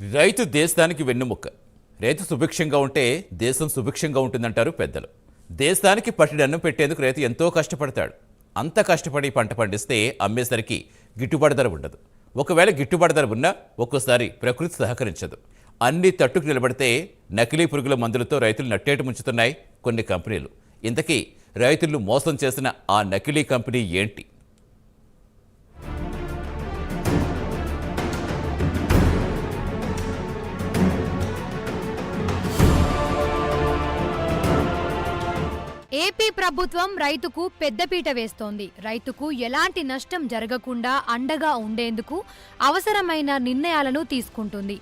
రైతు దేశానికి వెన్నుముక్క రైతు సుభిక్షంగా ఉంటే దేశం సుభిక్షంగా ఉంటుందంటారు పెద్దలు. దేశానికి పట్టిన అన్నం పెట్టేందుకు రైతు ఎంతో కష్టపడతాడు. అంత కష్టపడి పంట పండిస్తే అమ్మేసరికి గిట్టుబాటు ధర ఉండదు. ఒకవేళ గిట్టుబాటు ధర ఉన్నా ఒక్కోసారి ప్రకృతి సహకరించదు. అన్ని తట్టుకు నిలబడితే నకిలీ పురుగుల మందులతో రైతులు నట్టేటు ముంచుతున్నాయి కొన్ని కంపెనీలు. ఇంతకీ రైతులు మోసం చేసిన ఆ నకిలీ కంపెనీ ఏంటి? ఏపీ ప్రభుత్వం రైతుకు పెద్దపీట వేస్తోంది. రైతుకు ఎలాంటి నష్టం జరగకుండా అండగా ఉండేందుకు అవసరమైన నిర్ణయాలను తీసుకుంటుంది.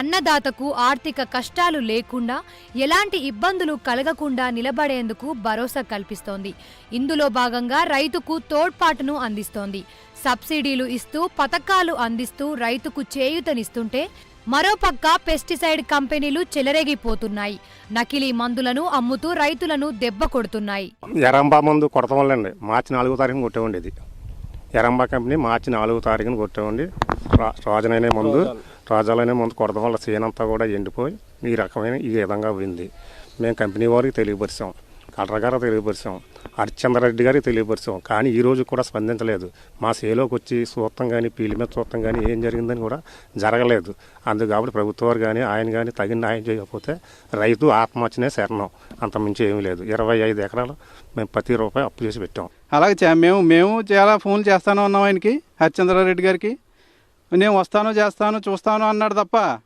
అన్నదాతకు ఆర్థిక కష్టాలు లేకుండా ఎలాంటి ఇబ్బందులు కలగకుండా నిలబడేందుకు భరోసా కల్పిస్తోంది. ఇందులో భాగంగా రైతుకు తోడ్పాటును అందిస్తోంది. సబ్సిడీలు ఇస్తూ పథకాలు అందిస్తూ రైతుకు చేయూతనిస్తుంటే మరోపక్క పెస్టిసైడ్ కంపెనీలు చెలరేగిపోతున్నాయి. నకిలీ మందులను అమ్ముతూ రైతులను దెబ్బ కొడుతున్నాయి. ఎరంబా మందు కొడతాం వల్లండి. మార్చి నాలుగో తారీఖున కొట్టేవండి ఇది. ఎరంబా కంపెనీ మార్చి నాలుగో తారీఖున కొట్టేవండి రా- రాజనైన మందు రాజాలైన మందు కొడతాం వల్ల చేనంతా కూడా ఎండిపోయి ఈ రకమైన ఈ విధంగా ఉంది. మేము కంపెనీ వారికి తెలియపరిచాం. కలెక్టర్ గారికి తెలియపరిచాం. హరిశ్చంద్రరెడ్డి గారికి తెలియపరిచాం. కానీ ఈ రోజు కూడా స్పందించలేదు. మా సేలోకి వచ్చి చూస్తాం కానీ పీలి మీద చూత్తం కానీ ఏం జరిగిందని కూడా జరగలేదు. అందుకు కాబట్టి ప్రభుత్వం కానీ ఆయన కానీ తగిన న్యాయం చేయకపోతే రైతు ఆత్మహత్యనే శరణం. అంత మించి ఏమీ లేదు. ఇరవై ఐదు ఎకరాలు మేము ప్రతి రూపాయి అప్పు చేసి పెట్టాం. అలాగే చే- మేము మేము చాలా ఫోన్లు చేస్తాను ఉన్నాం ఆయనకి హరిచంద్రారెడ్డి గారికి. నేను వస్తాను చేస్తాను చూస్తాను అన్నాడు తప్ప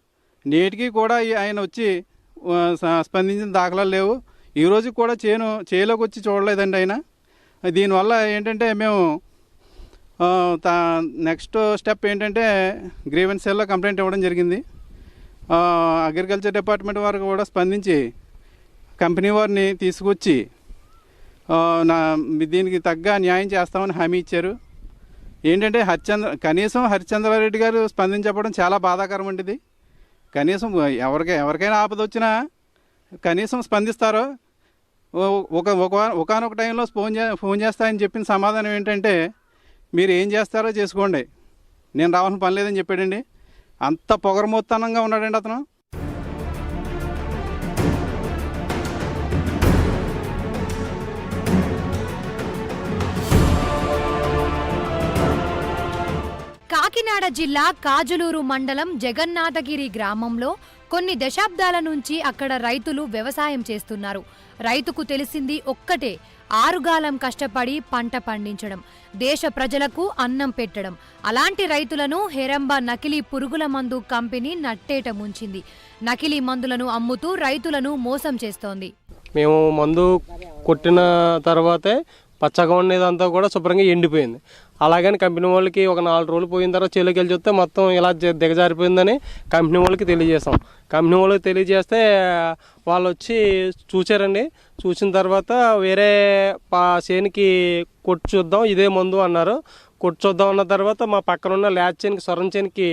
నేటికి కూడా ఈ ఆయన వచ్చి స్పందించిన దాఖలాలు లేవు. ఈ కూడా చేను చేలోకి వచ్చి చూడలేదండి ఆయన. దీనివల్ల ఏంటంటే మేము తా నెక్స్ట్ స్టెప్ ఏంటంటే గ్రీవెన్స్ సెల్లో కంప్లైంట్ ఇవ్వడం జరిగింది. అగ్రికల్చర్ డిపార్ట్మెంట్ వారు కూడా స్పందించి కంపెనీ వారిని తీసుకొచ్చి నా దీనికి తగ్గ న్యాయం చేస్తామని హామీ ఇచ్చారు. ఏంటంటే హరిచంద్ర కనీసం హరిచంద్రారెడ్డి గారు స్పందించడం చాలా బాధాకరం వంటిది కనీసం ఎవరికి ఎవరికైనా ఆపద వచ్చినా కనీసం స్పందిస్తారో ఒక ఒక ఒకనొక టైంలో ఫోన్ చే ఫోన్ చేస్తాయని చెప్పిన సమాధానం ఏంటంటే మీరు ఏం చేస్తారో చేసుకోండి. నేను రావాల్సిన పని లేదని చెప్పాడండి. అంత పొగరమోత్తానంగా ఉన్నాడండి అతను. కాకినాడ జిల్లా కాజులూరు మండలం జగన్నాథగిరి గ్రామంలో కొన్ని దశాబ్దాల నుంచి అక్కడ రైతులు వ్యవసాయం చేస్తున్నారు. రైతుకు తెలిసింది ఒక్కటే ఆరుగాలం కష్టపడి పంట పండించడం దేశ ప్రజలకు అన్నం పెట్టడం. అలాంటి రైతులను హెరంబ నకిలీ పురుగుల మందు కంపెనీ నట్టేట ముంచింది. నకిలీ మందులను అమ్ముతూ రైతులను మోసం చేస్తోంది. మేము మందు కొట్టిన తర్వాతే పచ్చగా ఉండేదంతా కూడా శుభ్రంగా ఎండిపోయింది. అలాగని కంపెనీ వాళ్ళకి ఒక నాలుగు రోజులు పోయిన తర్వాత చేలోకి వెళ్ళి చూస్తే మొత్తం ఇలా జ- దిగజారిపోయిందని కంపెనీ వాళ్ళకి తెలియజేసాం కంపెనీ వాళ్ళకి తెలియజేస్తే వాళ్ళు వచ్చి చూసారండి చూసిన తర్వాత వేరే పా చేనికి కొట్టు చూద్దాం ఇదే మందు అన్నారు. కొట్టు చూద్దాం అన్న తర్వాత మా పక్కన ఉన్న ల్యాచ్ చేనికి సొరం చేనికి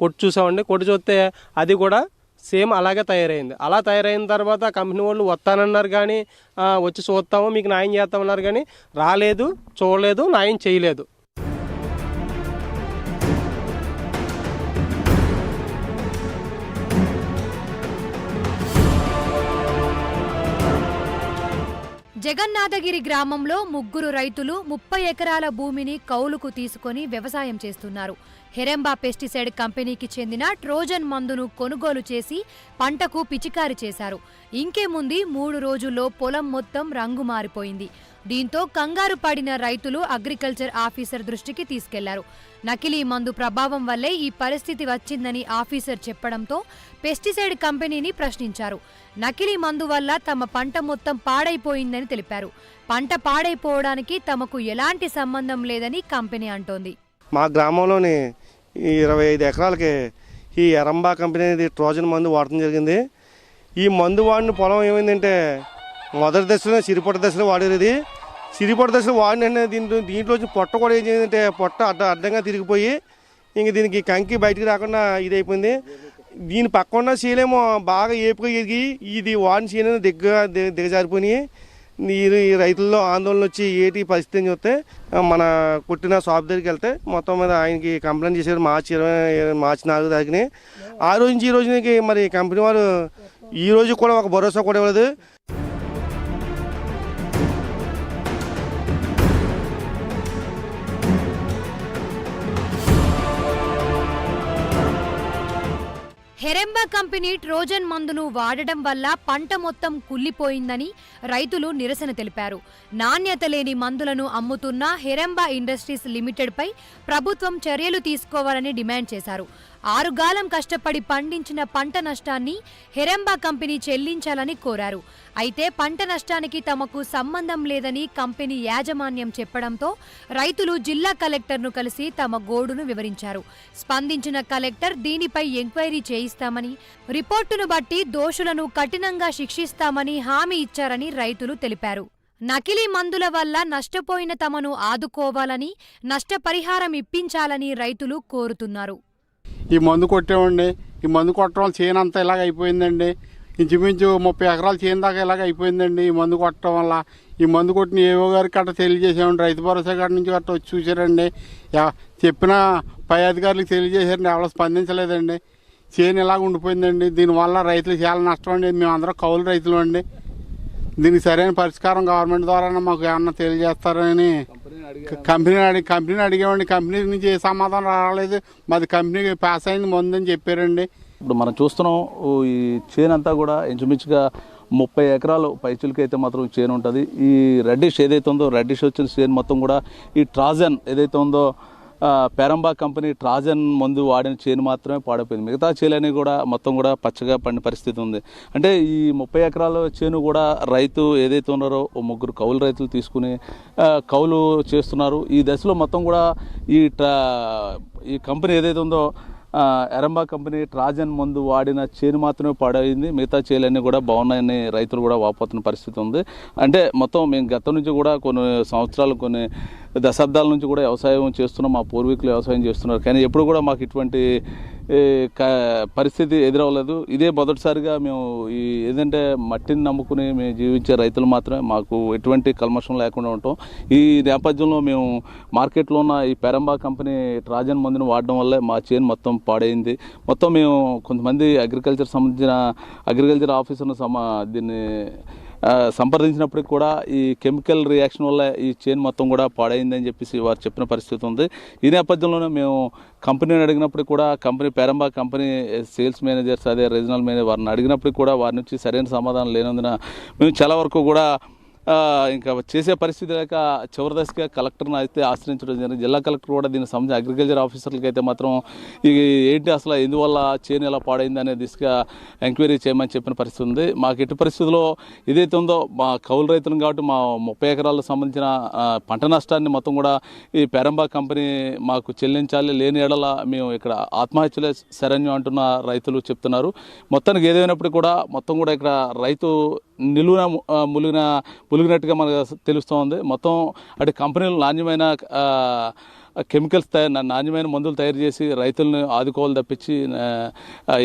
కొట్టు చూసామండి. కొట్టు చూస్తే అది కూడా సేమ్ అలాగే తయారైంది. అలా తయారైన తర్వాత కంపెనీ వాళ్ళు వస్తానన్నారు కానీ వచ్చి చూస్తాము మీకు న్యాయం చేస్తామన్నారు కానీ రాలేదు చూడలేదు న్యాయం చేయలేదు. జగన్నాథగిరి గ్రామంలో ముగ్గురు రైతులు ముప్పై ఎకరాల భూమిని కౌలుకు తీసుకొని వ్యవసాయం చేస్తున్నారు. హెరెంబా పెస్టిసైడ్ కంపెనీకి చెందిన ట్రోజన్ మందును కొనుగోలు చేసి పంటకు పిచికారి చేశారు. ఇంకేముంది మూడు రోజుల్లో పొలం మొత్తం రంగు మారిపోయింది దీంతో కంగారు పడిన రైతులు అగ్రికల్చర్ ఆఫీసర్ దృష్టికి తీసుకెళ్ళారు. నకిలీ మందు ప్రభావం వల్లే ఈ పరిస్థితి వచ్చిందని ఆఫీసర్ చెప్పడంతో పెస్టిసైడ్ కంపెనీని ప్రశ్నించారు. నకిలీ మందు వల్ల తమ పంట మొత్తం పాడైపోయిందని తెలిపారు. పంట పాడైపోవడానికి తమకు ఎలాంటి సంబంధం లేదని కంపెనీ అంటోంది. మా గ్రామంలోని ఇరవై ఐదు ఎకరాలకి ఈ ఎరంబా కంపెనీ అనేది ట్రోజన్ మందు వాడటం జరిగింది. ఈ మందు వాడిన పొలం ఏమైందంటే మొదటి దశలో చిరుపొట్ట దశలో వాడేది. సిరిపొట్ట దశలో వాడిన దీంట్లో దీంట్లో వచ్చి పొట్ట కూడా ఏం చేసిందంటే పొట్ట అడ్డ అడ్డంగా తిరిగిపోయి ఇంక దీనికి కంకి బయటికి రాకుండా ఇది అయిపోయింది దీని పక్కన ఉన్న శీలేమో బాగా ఏపుగా ఎదిగి ఇది వాడిన శీలను దిగ్గ దిగజారిపోయి ఈ ఈ రైతుల్లో ఆందోళన వచ్చి ఏటి పరిస్థితి అని చూస్తే మన కుట్టిన షాప్ దగ్గరికి వెళ్తే మొత్తం మీద ఆయనకి కంప్లైంట్ చేశారు. మార్చి ఇరవై మార్చి నాలుగు తారీఖుని. ఆ రోజు నుంచి ఈ రోజుకి మరి కంపెనీ వారు ఈ రోజు కూడా ఒక భరోసా కూడా ఇవ్వలేదు. హెరెంబా కంపెనీ ట్రోజన్ మందును వాడడం వల్ల పంట మొత్తం కుళ్ళిపోయిందని రైతులు నిరసన తెలిపారు. నాణ్యత లేని మందులను అమ్ముతున్న హెరెంబా ఇండస్ట్రీస్ లిమిటెడ్పై ప్రభుత్వం చర్యలు తీసుకోవాలని డిమాండ్ చేశారు. ఆరుగాలం కష్టపడి పండించిన పంట నష్టాన్ని హెరెంబా కంపెనీ చెల్లించాలని కోరారు. అయితే పంట నష్టానికి తమకు సంబంధం లేదని కంపెనీ యాజమాన్యం చెప్పడంతో రైతులు జిల్లా కలెక్టర్ను కలిసి తమ గోడును వివరించారు. స్పందించిన కలెక్టర్ దీనిపై ఎంక్వైరీ చేయిస్తామని రిపోర్టును బట్టి దోషులను కఠినంగా శిక్షిస్తామని హామీ ఇచ్చారని రైతులు తెలిపారు. నకిలీ మందుల వల్ల నష్టపోయిన తమను ఆదుకోవాలని నష్టపరిహారం ఇప్పించాలని రైతులు కోరుతున్నారు. ఈ మందు కొట్టేవండి ఈ మందు కొట్టడం వల్ల చేను అంతా ఇలాగ అయిపోయిందండి. ఇంచుమించు ముప్పై ఎకరాలు చేను దాకా ఇలాగ అయిపోయిందండి ఈ మందు కొట్టడం వల్ల. ఈ మందు కొట్టిన ఏవో గారికి అట్ట తెలియజేసామండి రైతు భరోసా గారి నుంచి అట్లా వచ్చి చూసారండి చెప్పిన పై అధికారులకు తెలియజేశారండి. ఎవరు స్పందించలేదండి. చేను ఇలాగ ఉండిపోయిందండి. దీనివల్ల రైతులు చాలా నష్టం అండి. మేమందరం కౌలు రైతులు అండి. దీనికి సరైన పరిష్కారం గవర్నమెంట్ ద్వారా మాకు ఏమన్నా తెలియజేస్తారని కంపెనీ అడిగి కంపెనీని అడిగామండి కంపెనీ నుంచి ఏ సమాధానం రాలేదు. మాది కంపెనీకి పాస్ అయింది ముందని చెప్పారండి. ఇప్పుడు మనం చూస్తున్నాం ఓ ఈ చేను అంతా కూడా ఇంచుమించుగా ముప్పై ఎకరాలు పైచులకి అయితే మాత్రం చేను ఉంటుంది. ఈ రెడ్డిష్ ఏదైతే ఉందో రెడ్డిష్ వచ్చిన చేను మొత్తం కూడా ఈ ట్రాజన్ ఏదైతే ఉందో పెరంబా కంపెనీ ట్రాజన్ మందు వాడిన చేను మాత్రమే పాడైపోయింది. మిగతా చేలని కూడా మొత్తం కూడా పచ్చగా పండిన పరిస్థితి ఉంది. అంటే ఈ ముప్పై ఎకరాల చేను కూడా రైతు ఏదైతే ఉన్నారో ఓ ముగ్గురు కౌలు రైతులు తీసుకుని కౌలు చేస్తున్నారు. ఈ దశలో మొత్తం కూడా ఈ ట్రా ఈ కంపెనీ ఏదైతే ఉందో ఎరంబా కంపెనీ ట్రాజన్ మందు వాడిన చేను మాత్రమే పాడైంది. మిగతా చేలన్నీ కూడా బాగున్నాయని రైతులు కూడా వాపోతున్న పరిస్థితి ఉంది. అంటే మొత్తం మేము గతం నుంచి కూడా కొన్ని సంవత్సరాలు కొన్ని దశాబ్దాల నుంచి కూడా వ్యవసాయం చేస్తున్నాం మా పూర్వీకులు వ్యవసాయం చేస్తున్నారు. కానీ ఎప్పుడు కూడా మాకు ఇటువంటి క- పరిస్థితి ఎదురవ్వలేదు. ఇదే మొదటిసారిగా మేము ఈ ఏదంటే మట్టిని నమ్ముకుని మేము జీవించే రైతులు మాత్రమే మాకు ఎటువంటి కల్మషం లేకుండా ఉంటాం. ఈ నేపథ్యంలో మేము మార్కెట్లో ఉన్న ఈ పెరంబా కంపెనీ ట్రాజన్ మందుని వాడడం వల్లే మా చేను మొత్తం పాడైంది. మొత్తం మేము కొంతమంది అగ్రికల్చర్ సంబంధించిన అగ్రికల్చర్ ఆఫీసర్ను సమా దీన్ని సంప్రదించినప్పటికి కూడా ఈ కెమికల్ రియాక్షన్ వల్ల ఈ చైన్ మొత్తం కూడా పాడైందని చెప్పేసి వారు చెప్పిన పరిస్థితి ఉంది. ఈ నేపథ్యంలోనే మేము కంపెనీని అడిగినప్పటికి కూడా కంపెనీ పెరంబా కంపెనీ సేల్స్ మేనేజర్స్ అదే రీజనల్ మేనేజర్ వారిని అడిగినప్పటికి కూడా వారి నుంచి సరైన సమాధానం లేనందున మేము చాలా వరకు కూడా ఇంకా చేసే పరిస్థితి లేక చివరి దశగా కలెక్టర్ని అయితే ఆశ్రయించడం జరిగింది. జిల్లా కలెక్టర్ కూడా దీనికి సంబంధించి అగ్రికల్చర్ ఆఫీసర్లకి అయితే మాత్రం ఇది ఏంటి అసలు ఎందువల్ల చేను ఎలా పాడైంది అనే దిశగా ఎంక్వైరీ చేయమని చెప్పిన పరిస్థితి ఉంది. మాకు ఎట్టి పరిస్థితుల్లో ఏదైతే ఉందో మా కౌలు రైతులు కాబట్టి మా ముప్పై ఎకరాలకు సంబంధించిన పంట నష్టాన్ని మొత్తం కూడా ఈ పెరంబా కంపెనీ మాకు చెల్లించాలి. లేని ఎడల మేము ఇక్కడ ఆత్మహత్యలే శరణ్యం అంటున్న రైతులు చెప్తున్నారు. మొత్తానికి ఏదైనప్పటికీ కూడా మొత్తం కూడా ఇక్కడ రైతు నిలువున ములిగిన ములిగినట్టుగా మనకు తెలుస్తోంది. మొత్తం అటు కంపెనీలు నాణ్యమైన కెమికల్స్ తయారు నాణ్యమైన మందులు తయారు చేసి రైతులను ఆదుకోవాలి తప్పించి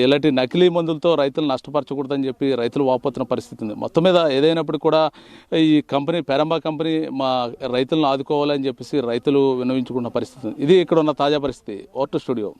ఇలాంటి నకిలీ మందులతో రైతులు నష్టపరచకూడదని చెప్పి రైతులు వాపోతున్న పరిస్థితి ఉంది. మొత్తం మీద ఏదైనప్పుడు కూడా ఈ కంపెనీ పెరంబా కంపెనీ మా రైతులను ఆదుకోవాలని చెప్పేసి రైతులు విన్నవించుకున్న పరిస్థితి ఇది ఇక్కడ ఉన్న తాజా పరిస్థితి. Voter studio.